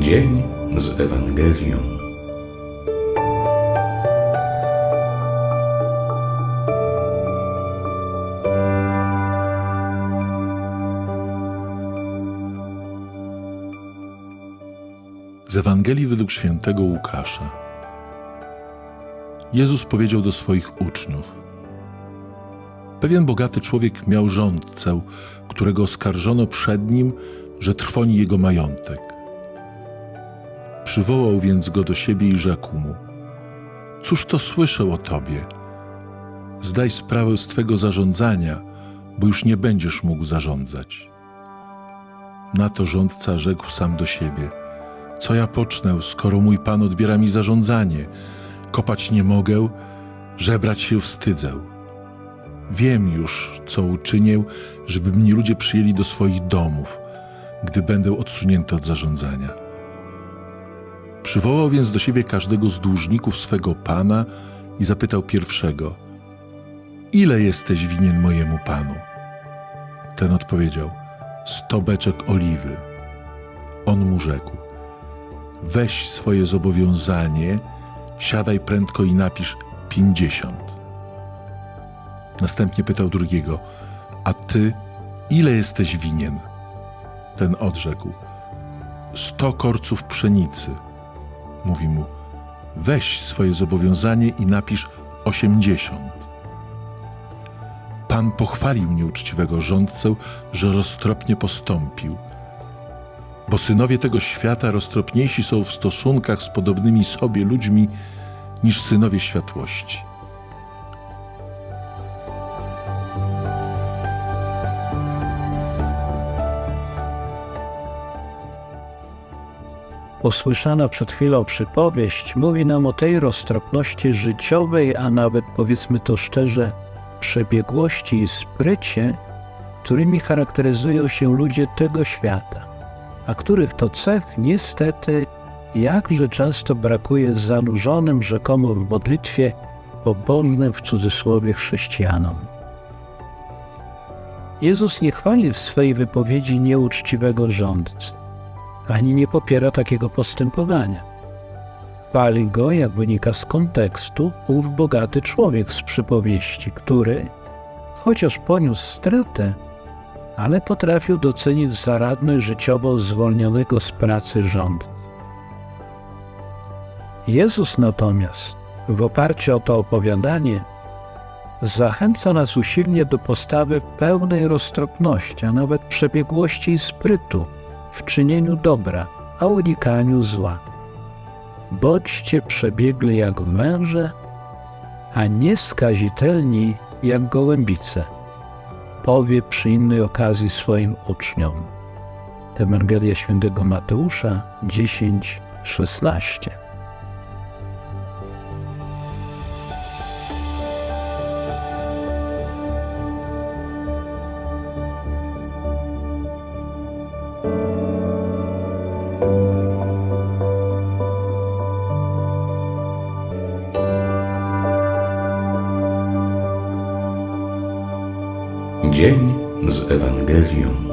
Dzień z Ewangelią. Z Ewangelii według świętego Łukasza. Jezus powiedział do swoich uczniów: Pewien bogaty człowiek miał rządcę, którego oskarżono przed nim, że trwoni jego majątek. Przywołał więc go do siebie i rzekł mu: Cóż to słyszę o tobie? Zdaj sprawę z twego zarządzania, bo już nie będziesz mógł zarządzać. Na to rządca rzekł sam do siebie: Co ja pocznę, skoro mój pan odbiera mi zarządzanie? Kopać nie mogę, żebrać się wstydzę. Wiem już, co uczynię, żeby mnie ludzie przyjęli do swoich domów, gdy będę odsunięty od zarządzania. Przywołał więc do siebie każdego z dłużników swego pana i zapytał pierwszego: Ile jesteś winien mojemu panu? Ten odpowiedział: Sto beczek oliwy. On mu rzekł: Weź swoje zobowiązanie, siadaj prędko i napisz pięćdziesiąt. Następnie pytał drugiego: A ty ile jesteś winien? Ten odrzekł: Sto korców pszenicy. Mówi mu: Weź swoje zobowiązanie i napisz osiemdziesiąt. Pan pochwalił nieuczciwego rządcę, że roztropnie postąpił. Bo synowie tego świata roztropniejsi są w stosunkach z podobnymi sobie ludźmi niż synowie światłości. Usłyszana przed chwilą przypowieść mówi nam o tej roztropności życiowej, a nawet powiedzmy to szczerze, przebiegłości i sprycie, którymi charakteryzują się ludzie tego świata, a których to cech niestety jakże często brakuje zanurzonym rzekomo w modlitwie pobożnym w cudzysłowie chrześcijanom. Jezus nie chwali w swej wypowiedzi nieuczciwego rządcy ani nie popiera takiego postępowania. Chwali go, jak wynika z kontekstu, ów bogaty człowiek z przypowieści, który, chociaż poniósł stratę, ale potrafił docenić zaradność życiową zwolnionego z pracy rząd. Jezus natomiast, w oparciu o to opowiadanie, zachęca nas usilnie do postawy pełnej roztropności, a nawet przebiegłości i sprytu w czynieniu dobra, a unikaniu zła. Bądźcie przebiegli jak węże, a nie skazitelni jak gołębice. Powie przy innej okazji swoim uczniom. Ewangelia świętego Mateusza 10:16. Dzień z Ewangelią.